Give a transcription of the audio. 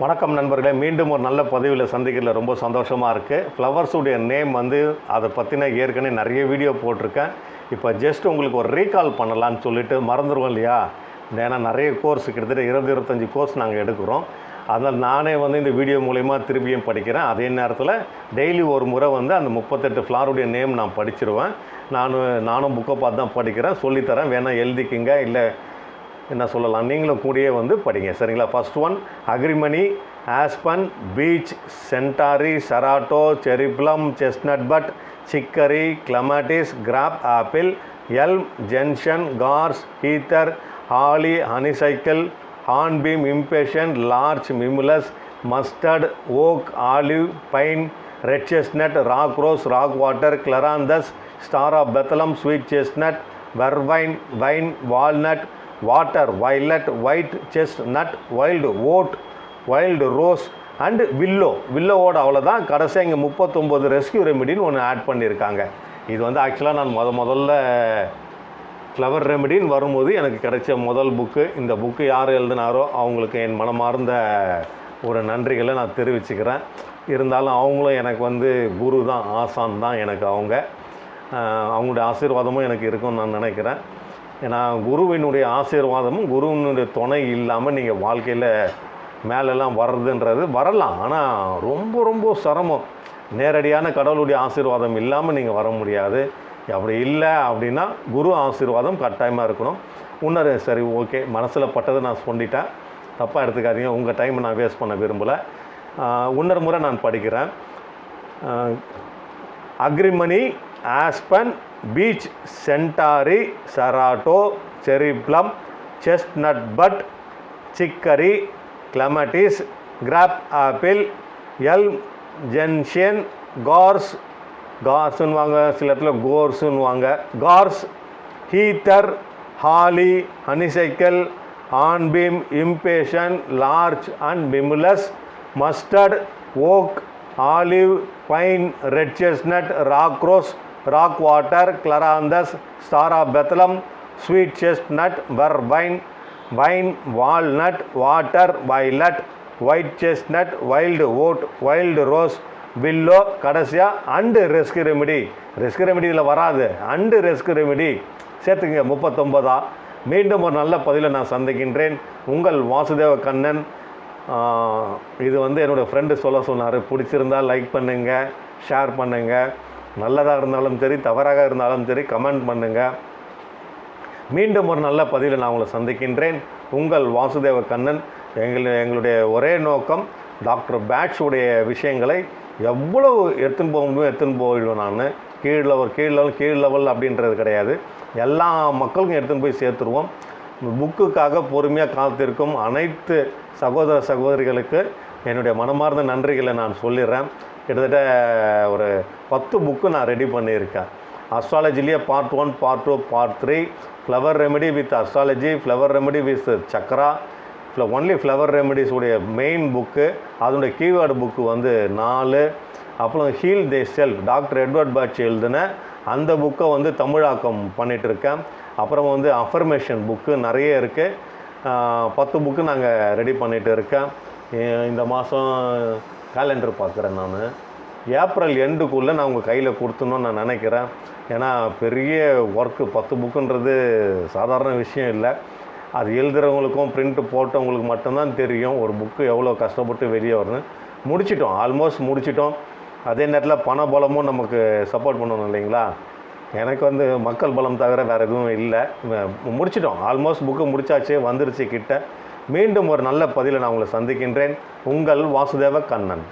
வணக்கம் நண்பர்களே மீண்டும் ஒரு நல்ல பதவியில் சந்திக்கிறதுல ரொம்ப சந்தோஷமாக இருக்குது ஃப்ளவர்ஸுடைய நேம் வந்து அதை பற்றின ஏற்கனவே நிறைய வீடியோ போட்டிருக்கேன். இப்போ ஜஸ்ட் உங்களுக்கு ஒரு ரீகால் பண்ணலான்னு சொல்லிட்டு மறந்துடுவோம் இல்லையா? ஏன்னா நிறைய கோர்ஸ் கிட்டத்தட்ட இருபது இருபத்தஞ்சி கோர்ஸ் நாங்கள் எடுக்கிறோம். அதனால் நானே வந்து இந்த வீடியோ மூலயமா திருப்பியும் படிக்கிறேன். அதே நேரத்தில் டெய்லி ஒரு முறை வந்து அந்த முப்பத்தெட்டு ஃப்ளாருடைய நேம் நான் படிச்சிருவேன். நானும் நானும் புக்கை பார்த்து தான் படிக்கிறேன். சொல்லித்தரேன். வேணால் எழுதிக்கிங்க. இல்லை என்ன சொல்லலாம் நீங்களும் கூடயே வந்து படிங்க. சரிங்களா? First one agrimony aspen beech centaury cerato cherry plum chestnut bud chicory clematis crab apple elm gentian gorse heather holly honeysuckle hornbeam impatiens larch mimulus mustard oak olive pine red chestnut rock rose rock water scleranthus star of Bethlehem sweet chestnut vervain vine walnut water violet white chestnut wild oat wild rose and willow வில்லோவோட அவ்வளோதான் கடைசியாக இங்கே முப்பத்தொம்போது rescue ரெமிடின்னு ஒன்று add பண்ணியிருக்காங்க இது வந்து ஆக்சுவலாக நான் முத முதல்ல ஃப்ளவர் ரெமிடின்னு வரும்போது எனக்கு கிடைச்ச முதல் புக்கு இந்த புக்கு யார் எழுதினாரோ அவங்களுக்கு என் மனமார்ந்த ஒரு நன்றிகளை நான் தெரிவிச்சுக்கிறேன். இருந்தாலும் அவங்களும் எனக்கு வந்து குரு தான் ஆசான் தான் எனக்கு அவங்க. அவங்களுடைய ஆசீர்வாதமும் எனக்கு இருக்கும்னு நான் நினைக்கிறேன். ஏன்னா குருவினுடைய ஆசீர்வாதமும் குருவினுடைய துணை இல்லாமல் நீங்கள் வாழ்க்கையில் மேலெல்லாம் வர்றதுன்றது வரலாம். ஆனால் ரொம்ப ரொம்ப சிரமம். நேரடியான கடவுளுடைய ஆசீர்வாதம் இல்லாமல் நீங்கள் வர முடியாது. அப்படி இல்லை அப்படின்னா குரு ஆசீர்வாதம் கட்டாயமாக இருக்கணும். உன்னர் சரி ஓகே மனசில் பட்டதை நான் சொல்லிட்டேன். தப்பாக எடுத்துக்காதீங்க. உங்கள் டைமை நான் வேஸ்ட் பண்ண விரும்பலை. உன்னர் முறை நான் படிக்கிறேன். Agrimony aspen beech centaury cerato cherry plum chestnut bud chicory clematis crab apple elm gentian gorse கார்ஸுன்னு வாங்க சில இடத்துல கோர்ஸுன்னு வாங்க gorse heather holly honeysuckle hornbeam impatiens larch and mimulus mustard oak olive pine red chestnut rock rose rock water scleranthus star of Bethlehem sweet chestnut vervain vine walnut water violet white chestnut wild oat wild rose willow கடைசியாக and rescue remedy rescue ரெமிடியில் வராது. And rescue remedy சேர்த்துங்க முப்பத்தொம்பதா மீண்டும் ஒரு நல்ல பதிலை நான் சந்திக்கின்றேன். உங்கள் வாசுதேவ கண்ணன் இது வந்து என்னோடய ஃப்ரெண்டு சொல்ல சொன்னார். பிடிச்சிருந்தால் லைக் பண்ணுங்கள் ஷேர் பண்ணுங்கள் நல்லதாக இருந்தாலும் சரி தவறாக இருந்தாலும் சரி கமெண்ட் பண்ணுங்கள் மீண்டும் ஒரு நல்ல பதிவில் நான் உங்களை சந்திக்கின்றேன். உங்கள் வாசுதேவ கண்ணன். எங்கள் எங்களுடைய ஒரே நோக்கம் டாக்டர் பேட்ஸுடைய விஷயங்களை எவ்வளவு எடுத்துன்னு போக முடியும் எடுத்துன்னு போயிடுவேன் நான். கீழ் லெவல் கீழ் லெவல் கீழ் லெவல் அப்படின்றது கிடையாது. எல்லா மக்களுக்கும் எடுத்துன்னு போய் சேர்த்துருவோம். புக்குக்காக பொறுமையாக காத்திருக்கும் அனைத்து சகோதர சகோதரிகளுக்கு என்னுடைய மனமார்ந்த நன்றிகளை நான் சொல்லிடுறேன். கிட்டத்தட்ட ஒரு பத்து புக்கு நான் ரெடி பண்ணியிருக்கேன். அஸ்ட்ராலஜிலேயே part one part two part three flower remedy with astrology flower remedy with chakra only flower remedies உடைய மெயின் புக்கு அதனுடைய கீவேர்டு புக்கு வந்து நாலு. அப்புறம் heal the self doctor Edward Bach எழுதின அந்த புக்கை வந்து தமிழாக்கம் பண்ணிகிட்ருக்கேன் இருக்கேன் அப்புறம் வந்து அஃபர்மேஷன் புக்கு நிறைய இருக்குது பத்து புக்கு நாங்கள் ரெடி பண்ணிகிட்டு இருக்கேன் இந்த மாதம் கேலண்டர் பார்க்குறேன் நான். ஏப்ரல் எண்டுக்குள்ளே நான் உங்கள் கையில் கொடுத்துணும்னு நான் நினைக்கிறேன். ஏன்னா பெரிய ஒர்க்கு பத்து புக்குன்றது சாதாரண விஷயம் இல்லை. அது எழுதுகிறவங்களுக்கும் பிரிண்ட் போட்டவங்களுக்கு மட்டும்தான் தெரியும் ஒரு புக்கு எவ்வளோ கஷ்டப்பட்டு வெளியே வரணும் முடிச்சிட்டோம். ஆல்மோஸ்ட் முடிச்சிட்டோம். அதே நேரத்தில் பண பலமும் நமக்கு சப்போர்ட் பண்ணணும் இல்லைங்களா? எனக்கு வந்து மக்கள் பலம் தவிர வேறு எதுவும் இல்லை. முடிச்சிட்டோம். ஆல்மோஸ்ட் புக்கு முடிச்சாச்சு வந்துருச்சு கிட்ட. மீண்டும் ஒரு நல்ல பதிலை நான் உங்களை சந்திக்கின்றேன். உங்கள் வாசுதேவ கண்ணன்.